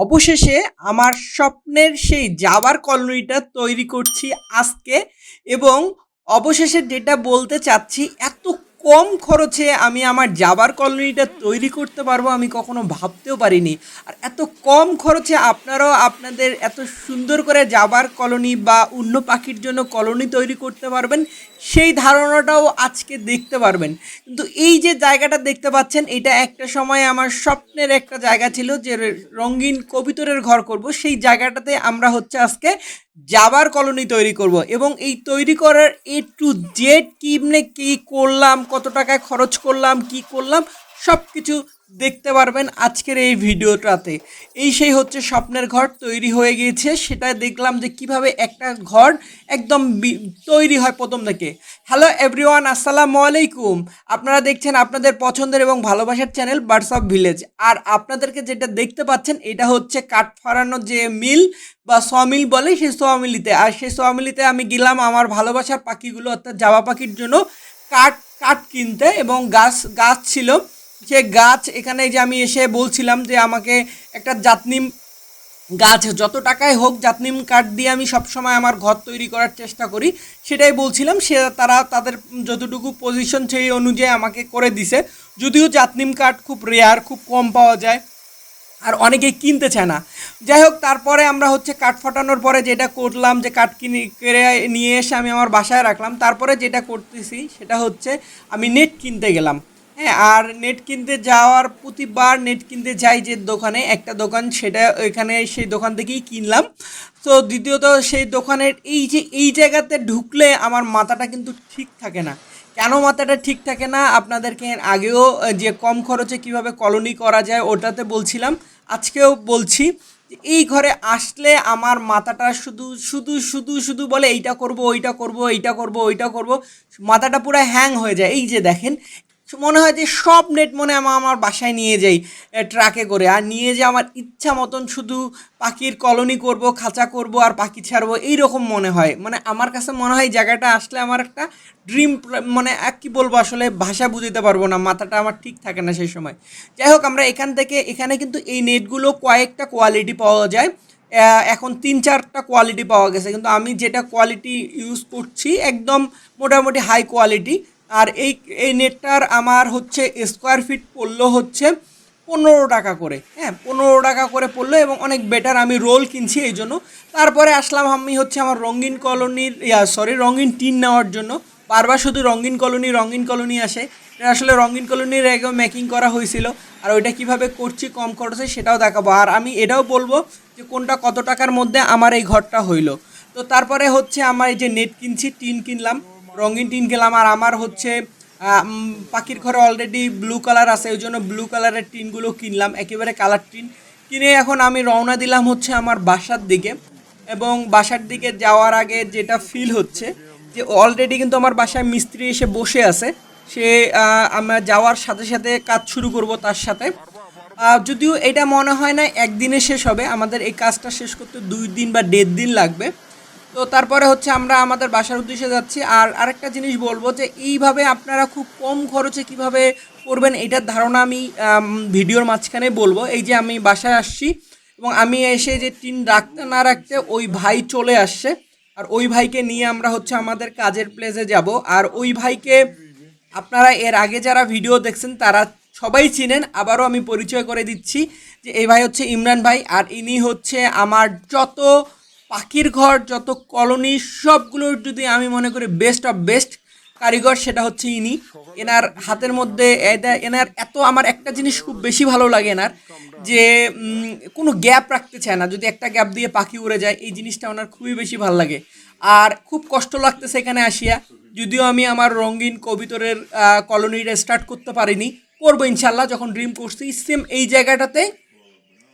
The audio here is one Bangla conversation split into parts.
অবশেষে আমার স্বপ্নের সেই যাবার কলোনিটা তৈরি করছি আজকে এবং অবশেষে যেটা বলতে চাচ্ছি, এত কম খরচে আমি আমার যাবার কলোনিটা তৈরি করতে পারব আমি কখনো ভাবতেও পারিনি। আর এত কম খরচে আপনারাও আপনাদের এত সুন্দর করে যাবার কলোনি বা অন্য পাখির জন্য কলোনি তৈরি করতে পারবেন, সেই ধারণাটাও আজকে দেখতে পারবেন। কিন্তু এই যে জায়গাটা দেখতে পাচ্ছেন, এটা একটা সময় আমার স্বপ্নের একটা জায়গা ছিল যে রঙিন কবিতরের ঘর করব, সেই জায়গাটাতে আমরা হচ্ছে আজকে যাবার কলোনি তৈরি করব এবং এই তৈরি করার এ টু জেড কিমনে কী করলাম, কত টাকায় খরচ করলাম, কি করলাম সব কিছু দেখতে পারবেন আজকের এই ভিডিওটাতে। এই সেই হচ্ছে স্বপ্নের ঘর তৈরি হয়ে গিয়েছে। সেটা দেখলাম যে কীভাবে একটা ঘর একদম তৈরি হয় প্রথম থেকে। হ্যালো এভরিওয়ান আসসালামু আলাইকুম। আপনারা দেখছেন আপনাদের পছন্দের এবং ভালোবাসার চ্যানেল বার্ডস অফ ভিলেজ আর আপনাদেরকে যেটা দেখতে পাচ্ছেন, এটা হচ্ছে কাঠ ফাড়ানোর যে মিল বা সমিল বলে সেই সমিলিতে। আর সেই সমিলিতে আমি গেলাম আমার ভালোবাসার পাখিগুলো, অর্থাৎ জাবা পাখির জন্য কাঠ কাঠ কিনতে এবং গাছ গাছ ছিল। সে গাছ, এখানে যে আমি এসে বলছিলাম যে আমাকে একটা জাতনিম গাছ, যত টাকায় হোক জাতনিম কাঠ দিয়ে আমি সবসময় আমার ঘর তৈরি করার চেষ্টা করি, সেটাই বলছিলাম, সে তারা তাদের যতটুকু পজিশন সেই অনুযায়ী আমাকে করে দিছে। যদিও জাতনিম কাঠ খুব রেয়ার খুব কম পাওয়া যায়, আর অনেকেই কিনতে চায় না। যাই হোক, তারপরে আমরা হচ্ছে কাঠ ফাটানোর পরে যেটা করলাম যে কাঠ কিনে, কেড়ে নিয়ে এসে আমি আমার বাসায় রাখলাম। তারপরে যেটা করতেছি, সেটা হচ্ছে আমি নেট কিনতে গেলাম। হ্যাঁ আর নেট কিনতে যাওয়ার প্রতিবার নেট কিনতে যাই যে দোকানে, একটা দোকান সেটা এখানে সেই দোকান থেকেই কিনলাম। তো দ্বিতীয়ত সেই দোকানের এই যে, এই জায়গাতে ঢুকলে আমার মাথাটা কিন্তু ঠিক থাকে না। কেন মাথাটা ঠিক থাকে না? আপনাদেরকে আগেও যে কম খরচে কীভাবে কলোনি করা যায় ওটাতে বলছিলাম। আজকেও বলছি এই ঘরে আসলে আমার মাথাটা শুধু শুধু শুধু শুধু বলে এইটা করব, ওইটা করব, এইটা করব, ওইটা করব, মাথাটা পুরো হ্যাং হয়ে যায়। এই যে দেখেন মনে হয় যে সব নেট মনে আমার আমার বাসায় নিয়ে যাই ট্রাকে করে। আর নিয়ে যে আমার ইচ্ছা মতন শুধু পাখির কলোনি করব, খাঁচা করব আর পাখি ছাড়বো, এইরকম মনে হয়। মানে আমার কাছে মনে হয় জায়গাটা আসলে আমার একটা ড্রিম মানে এক কী বলব আসলে, ভাষা বুঝতে পারব না, মাথাটা আমার ঠিক থাকে না সেই সময়। যাই হোক, আমরা এখান থেকে, এখানে কিন্তু এই নেটগুলো কয়েকটা কোয়ালিটি পাওয়া যায়। এখন তিন চারটা কোয়ালিটি পাওয়া গেছে। কিন্তু আমি যেটা কোয়ালিটি ইউজ করছি, একদম মোটামুটি হাই কোয়ালিটি আর এই এই নেটটার আমার হচ্ছে স্কোয়ার ফিট পড়ল হচ্ছে পনেরো টাকা করে। হ্যাঁ পনেরো টাকা করে পড়ল এবং অনেক বেটার আমি রোল কিনছি এই জন্য। তারপরে আসলাম আমি হচ্ছে আমার রঙিন কলোনির ইয়া সরি রঙিন টিন নেওয়ার জন্য। বারবার শুধু রঙিন কলোনি রঙিন কলোনি আসে। এটা আসলে রঙিন কলোনির আগেও মেকিং করা হয়েছিল। আর ওইটা কীভাবে করছি, কম খরচে সেটাও দেখাবো। আর আমি এটাও বলব যে কোনটা কত টাকার মধ্যে আমার এই ঘরটা হইল। তো তারপরে হচ্ছে আমার এই যে নেট কিনছি টিন কিনলাম। রঙিন টিন কিনলাম আর আমার হচ্ছে পাখির ঘরে অলরেডি ব্লু কালার আছে ওই জন্য ব্লু কালারের টিনগুলো কিনলাম, একেবারে কালার টিন। কিনে এখন আমি রওনা দিলাম হচ্ছে আমার বাসার দিকে এবং বাসার দিকে যাওয়ার আগে যেটা ফিল হচ্ছে যে অলরেডি কিন্তু আমার বাসায় মিস্ত্রি এসে বসে আছে। সে আমরা যাওয়ার সাথে সাথে কাজ শুরু করব তার সাথে। যদিও এটা মনে হয় না একদিনে শেষ হবে, আমাদের এই কাজটা শেষ করতে দুই দিন বা দেড় দিন লাগবে। তো তারপরে হচ্ছে আমরা আমাদের বাসার উদ্দেশ্যে যাচ্ছি। আর আরেকটা জিনিস বলব যে, এইভাবে আপনারা খুব কম খরচে কীভাবে করবেন এটার ধারণা আমি ভিডিওর মাঝখানে বলব। এই যে আমি বাসায় আসছি এবং আমি এসে যে টিন রাখতে না রাখতে ওই ভাই চলে আসছে। আর ওই ভাইকে নিয়ে আমরা হচ্ছে আমাদের কাজের প্লেসে যাব। আর ওই ভাইকে আপনারা এর আগে যারা ভিডিও দেখছেন, তারা সবাই চিনেন। আবারও আমি পরিচয় করে দিচ্ছি যে, এই ভাই হচ্ছে ইমরান ভাই। আর ইনি হচ্ছে আমার যত পাখির ঘর, যত কলোনি, সবগুলোর যদি আমি মনে করি বেস্ট অফ বেস্ট কারিগর সেটা হচ্ছে ইনি। এনার হাতের মধ্যে এনার এত আমার একটা জিনিস খুব বেশি ভালো লাগে এনার, যে কোনো গ্যাপ রাখতে চায় না। যদি একটা গ্যাপ দিয়ে পাখি উড়ে যায়, এই জিনিসটা ওনার খুবই বেশি ভালো লাগে। আর খুব কষ্ট লাগতেছে এখানে আসিয়া। যদিও আমি আমার রঙিন কবিতরের কলোনিটা স্টার্ট করতে পারিনি, করব ইনশাল্লাহ যখন ড্রিম করছি সেম এই জায়গাটাতে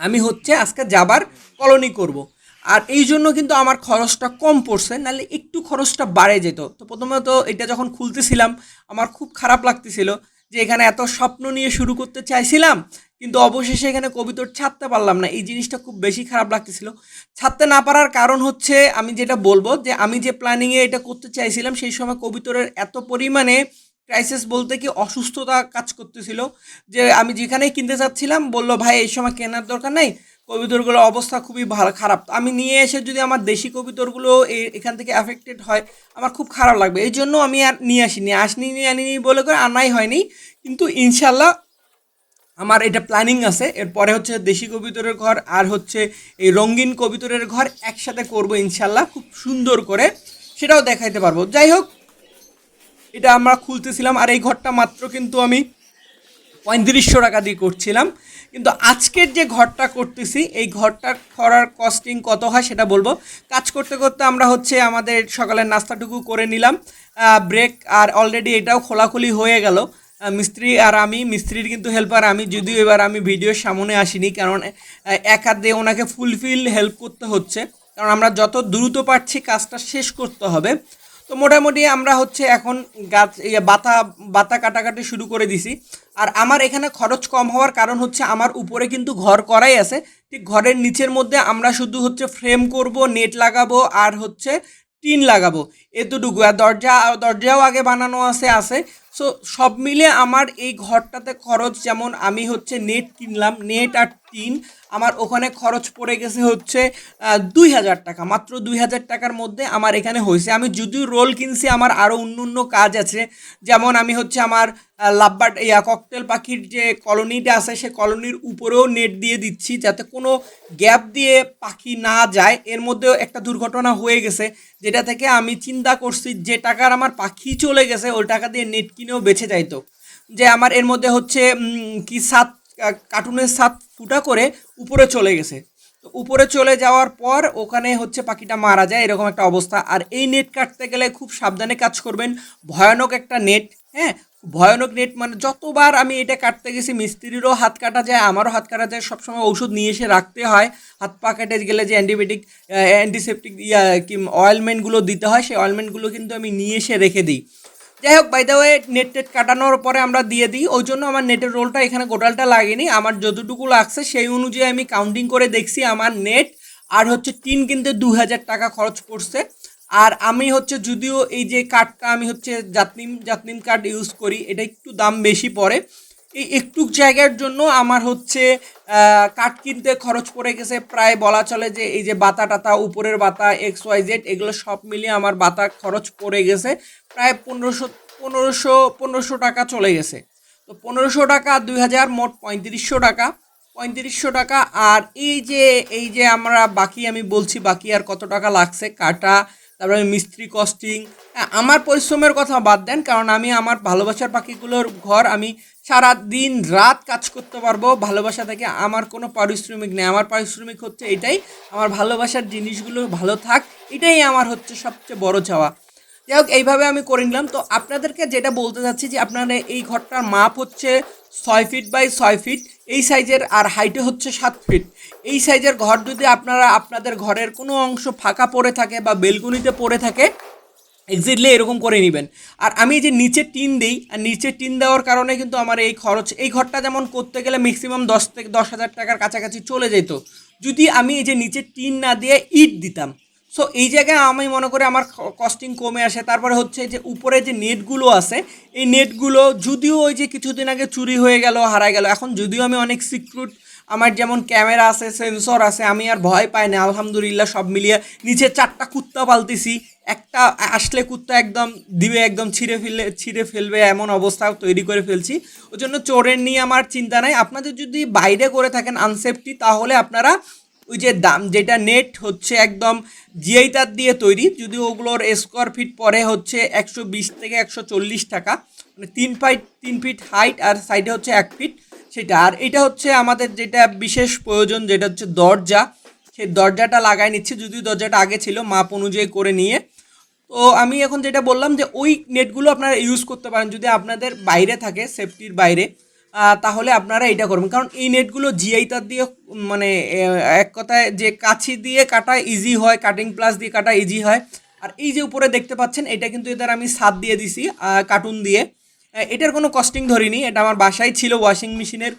আমি হচ্ছে আজকে যাবার কলোনি করব। আর এই জন্য কিন্তু আমার খরচটা কম পড়ছে, নাহলে একটু খরচটা বাড়ে যেত। তো প্রথমত এটা যখন খুলতেছিলাম, আমার খুব খারাপ লাগতেছিল যে এখানে এত স্বপ্ন নিয়ে শুরু করতে চাইছিলাম, কিন্তু অবশেষে এখানে কবিতর ছাড়তে পারলাম না। এই জিনিসটা খুব বেশি খারাপ লাগতেছিল। ছাড়তে না পারার কারণ হচ্ছে, আমি যেটা বলব যে আমি যে প্ল্যানিংয়ে এটা করতে চাইছিলাম, সেই সময় কবিতরের এত পরিমাণে ক্রাইসিস বলতে কি অসুস্থতা কাজ করতেছিল যে আমি যেখানেই কিনতে চাচ্ছিলাম, বলল, ভাই, এই সময় কেনার দরকার নাই কবিতরগুলোর অবস্থা খুবই ভালো খারাপ। আমি নিয়ে এসে যদি আমার দেশি কবিতরগুলো এখান থেকে অ্যাফেক্টেড হয়, আমার খুব খারাপ লাগবে। এই জন্য আমি আর নিয়ে আসিনি। আসনি নিয়ে আনিনি বলে করে আনাই হয়নি। কিন্তু ইনশাল্লাহ আমার এটা প্ল্যানিং আছে। এরপরে হচ্ছে দেশি কবিতরের ঘর আর হচ্ছে এই রঙিন কবিতরের ঘর একসাথে করব ইনশাল্লাহ খুব সুন্দর করে। সেটাও দেখাইতে পারব। যাই হোক, এটা আমরা খুলতেছিলাম আর এই ঘরটা মাত্র কিন্তু আমি পঁয়ত্রিশশো টাকা দিয়ে করছিলাম। কিন্তু আজকের যে ঘরটা করতেছি, এই ঘরটা করার কস্টিং কত হয় সেটা বলব। কাজ করতে করতে আমরা হচ্ছে আমাদের সকালের নাস্তাটুকু করে নিলাম। ব্রেক আর অলরেডি এটাও খোলাখুলি হয়ে গেল। মিস্ত্রি আর আমি, মিস্ত্রির কিন্তু হেল্পার আমি, যদিও এবার আমি ভিডিওর সামনে আসিনি, কারণ এক দিয়ে ওনাকে ফুলফিল হেল্প করতে হচ্ছে। কারণ আমরা যত দ্রুত পারছি কাজটা শেষ করতে হবে। তো মোটামুটি আমরা হচ্ছে এখন গাছ ইয়ে বাতা বাতা কাটাকাটি শুরু করে দিছি। আর আমার এখানে খরচ কম হওয়ার কারণ হচ্ছে আমার উপরে কিন্তু ঘর করাই আছে। ঠিক ঘরের নিচের মধ্যে আমরা শুধু হচ্ছে ফ্রেম করব, নেট লাগাবো আর হচ্ছে টিন লাগাবো। এতটুকু। আর দরজা, দরজাও আগে বানানো আছে আছে। সো সব মিলে আমার এই ঘরটাতে খরচ যেমন আমি হচ্ছে নেট কিনলাম, নেট আর টিন আমার ওখানে খরচ পড়ে গেছে হচ্ছে দুই হাজার টাকা। মাত্র দুই হাজার টাকার মধ্যে আমার এখানে হয়েছে। আমি যদিও রোল কিনছি, আমার আরও অন্য অন্য কাজ আছে। যেমন আমি হচ্ছে আমার লাভবার্ড ইয়া, ককটেল পাখির যে কলোনিটা আছে, সে কলোনির উপরেও নেট দিয়ে দিচ্ছি, যাতে কোনো গ্যাপ দিয়ে পাখি না যায়। এর মধ্যেও একটা দুর্ঘটনা হয়ে গেছে, যেটা থেকে আমি চিন্তা করছি, যে টাকার আমার পাখি চলে গেছে, ওই টাকা দিয়ে নেট কিনেও বেঁচে যাইতো। যে আমার এর মধ্যে হচ্ছে কি সাত কার্টুনের সাত ফুটা করে উপরে চলে গেছে। তো উপরে চলে যাওয়ার পর ওখানে হচ্ছে পাখিটা মারা যায়, এরকম একটা অবস্থা। আর এই নেট কাটতে গেলে খুব সাবধানে কাজ করবেন। ভয়ানক একটা নেট হ্যাঁ? ভয়ানক নেট মানে যতবার আমি এটা কাটতে গেছি, মিস্ত্রিরও হাত কাটা যায়, আমারও হাত কাটা যায়, সবসময় ঔষধ নিয়ে এসে রাখতে হয়। হাত পা কেটে গেলে যে অ্যান্টিবায়োটিক, অ্যান্টিসেপটিক, ইয়া, কি অয়েলমেন্টগুলো দিতে হয়, সেই অয়েলমেন্টগুলো কিন্তু আমি নিয়ে এসে রেখে দিই। যাই হোক by the way net TET কাটানোর পরে আমরা দিয়ে দিই। ওই জন্য আমার নেটের রোলটা এখানে গোটালটা লাগেনি। আমার যতটুকু লাগছে সেই অনুযায়ী আমি কাউন্টিং করে দেখছি আমার নেট আর হচ্ছে টিন কিন্তু দু হাজার টাকা খরচ পড়ছে আর আমি হচ্ছে যদিও এই যে কাঠটা আমি হচ্ছে জাতনিম জাতনিম কাঠ ইউজ করি, এটা একটু দাম বেশি পড়ে। এই একটু জায়গার জন্য আমার হচ্ছে কাঠ কিনতে খরচ পড়ে গেছে। প্রায় বলা চলে যে এই যে বাতা টাতা উপরের বাতা এক্স ওয়াই জেড এগুলো সব মিলিয়ে আমার বাতা খরচ পড়ে গেছে। প্রায় পনেরোশো পনেরোশো পনেরোশো টাকা চলে গেছে। তো পনেরোশো টাকা দুই হাজার মোট পঁয়ত্রিশশো টাকা। পঁয়ত্রিশশো টাকা আর এই যে এই যে আমরা বাকি আমি বলছি বাকি আর কত টাকা লাগছে? কাটা তারপরে মিস্ত্রি কস্টিং হ্যাঁ, আমার পরিশ্রমের কথা বাদ দেন কারণ আমি আমার ভালোবাসার পাখিগুলোর ঘর আমি সারা দিন রাত কাজ করতে পারব, ভালোবাসা থেকে আমার কোনো পারিশ্রমিক নেই। আমার পারিশ্রমিক হচ্ছে এটাই, আমার ভালোবাসার জিনিসগুলো ভালো থাক, এটাই আমার হচ্ছে সবচেয়ে বড় চাওয়া। যাই হোক, এইভাবে আমি করে নিলাম। তো আপনাদেরকে যেটা বলতে চাচ্ছি যে আপনারা এই ঘরটার মাপ হচ্ছে ছয় ফিট বাই ছয় ফিট, এই সাইজের আর হাইটে হচ্ছে সাত ফিট। এই সাইজের ঘর যদি আপনারা আপনাদের ঘরের কোনো অংশ ফাঁকা পড়ে থাকে বা বেলকুনিতে পড়ে থাকে এক্সাক্টলি এরকম করে নেবেন। আর আমি যে নিচে টিন দিই, আর নিচে টিন দেওয়ার কারণে কিন্তু আমার এই খরচ, এই ঘরটা যেমন করতে গেলে ম্যাক্সিমাম দশ থেকে দশ হাজার টাকার কাছাকাছি চলে যেত। যদি আমি এই যে নিচে টিন না দিয়ে ইট দিতাম। সো এই জায়গায় আমি মনে করি আমার কস্টিং কমে আসে। তারপরে হচ্ছে যে উপরে যে নেটগুলো আছে, এই নেটগুলো যদিও ওই যে কিছুদিন আগে চুরি হয়ে গেল, হারায় গেল, এখন যদিও আমি অনেক সিক্রেট আমার যেমন ক্যামেরা আছে সেন্সর আছে, আমি আর ভয় পাই না, আলহামদুলিল্লাহ সব মিলিয়ে নিচে চারটা কুত্তা পালতেছি। একটা আসলে কুত্তা একদম দিবে, একদম ছিঁড়ে ফেলে, ছিঁড়ে ফেলবে এমন অবস্থা তৈরি করে ফেলছি। ওই জন্য চোরের নিয়ে আমার চিন্তা নাই। আপনাদের যদি বাইরে করে থাকেন আনসেফটি তাহলে আপনারা ওই যে দাম, যেটা নেট হচ্ছে একদম জিআই তার দিয়ে তৈরি। যদি ওগুলোর স্কোয়ার ফিট পরে হচ্ছে একশো বিশ থেকে একশো চল্লিশ টাকা মানে তিন ফাইট তিন ফিট হাইট আর সাইডে হচ্ছে এক ফিট সেটা। আর এটা হচ্ছে আমাদের যেটা বিশেষ প্রয়োজন, যেটা হচ্ছে দরজা। সেই দরজাটা লাগাই নিচ্ছি, যদিও দরজাটা আগে ছিল, মাপ অনুযায়ী করে নিয়ে। তো আমি এখন যেটা বললাম যে, ওই নেটগুলো আপনারা ইউজ করতে পারেন। যদি আপনাদের বাইরে থাকে সেফটির বাইরে তাহলে আপনারা এটা করবেন। কারণ এই নেটগুলো জিআই তার দিয়ে মানে এক কথায় যে কাছি দিয়ে কাটা ইজি হয় কাটিং প্লাস দিয়ে কাটা ইজি হয়। আর এই যে উপরে দেখতে পাচ্ছেন, এটা কিন্তু এদের আমি সাত দিয়ে দিছি কার্টুন দিয়ে। এটার কোনো কস্টিং ধরিনি, এটা আমার বাসায় ছিল ওয়াশিং মেশিনের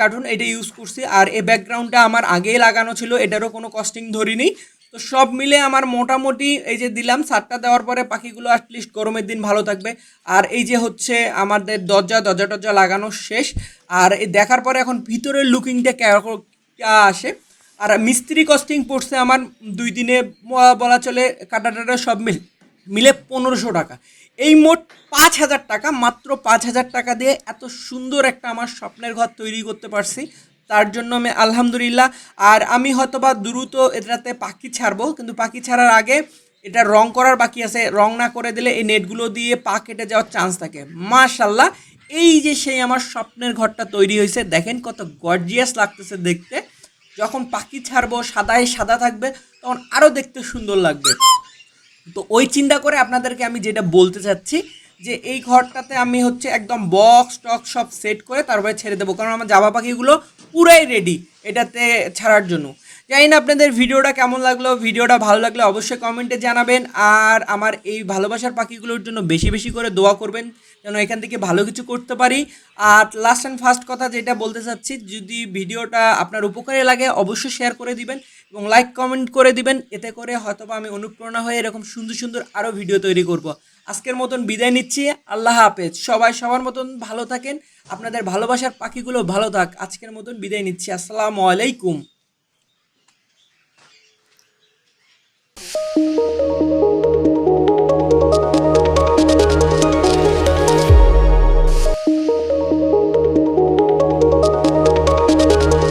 কার্টুন এটা ইউজ করছি। আর এই ব্যাকগ্রাউন্ডটা আমার আগেই লাগানো ছিল, এটারও কোনো কস্টিং ধরিনি। তো সব মিলে আমার মোটামুটি এই যে দিলাম, সাতটা দেওয়ার পরে পাখিগুলো অ্যাটলিস্ট গরমের দিন ভালো থাকবে। আর এই যে হচ্ছে আমাদের দরজা দরজা টরজা লাগানো শেষ। আর এই দেখার পরে এখন ভিতরের লুকিংটা আসে? আর মিস্ত্রি কস্টিং পড়ছে আমার, দুই দিনে বলা চলে কাটা টাটা সব মিল। মিলে পনেরোশো টাকা। এই মোট পাঁচ হাজার টাকা, মাত্র পাঁচ হাজার টাকা দিয়ে এত সুন্দর একটা আমার স্বপ্নের ঘর তৈরি করতে পারছি। তার জন্য আমি আলহামদুলিল্লাহ, আর আমি হয়তোবা দ্রুত এটাতে পাখি ছাড়বো, কিন্তু পাখি ছাড়ার আগে এটা রং করার বাকি আছে। রং না করে দিলে এই নেটগুলো দিয়ে পা কেটে যাওয়ার চান্স থাকে। মাশাল্লাহ এই যে সেই আমার স্বপ্নের ঘরটা তৈরি হয়েছে, দেখেন কত গর্জিয়াস লাগতেছে দেখতে। যখন পাখি ছাড়বো, সাদায় সাদা থাকবে, তখন আরও দেখতে সুন্দর লাগবে। তো ওই চিন্তা করে আপনাদেরকে আমি যেটা বলতে চাচ্ছি, যে এই ঘরটাতে আমি হচ্ছে একদম বক্স টক সব সেট করে তারপরে ছেড়ে দেবো। কারণ আমার জামা পাখিগুলো পুরাই রেডি এটাতে ছাড়ার জন্য। জানি না আপনাদের ভিডিওটা কেমন লাগল, ভিডিওটা ভালো লাগলে অবশ্যই কমেন্টে জানাবেন। আর আমার এই ভালোবাসার পাখিগুলোর জন্য বেশি বেশি করে দোয়া করবেন। যেন এখান থেকে ভালো কিছু করতে পারি। আর লাস্ট অ্যান্ড ফার্স্ট কথা যেটা বলতে চাচ্ছি, যদি ভিডিওটা আপনার উপকারে লাগে, অবশ্যই শেয়ার করে দিবেন এবং লাইক কমেন্ট করে দিবেন। এতে করে হয়তোবা আমি অনুপ্রেরণা হয়ে এরকম সুন্দর সুন্দর আরও ভিডিও তৈরি করব। আজকের মতন বিদায় নিচ্ছি। আল্লাহ হাফেজ। সবাই সবার মতন ভালো থাকেন। আপনাদের ভালোবাসার পাখিগুলো ভালো থাক। আজকের মতন বিদায় নিচ্ছি। আসসালামু আলাইকুম।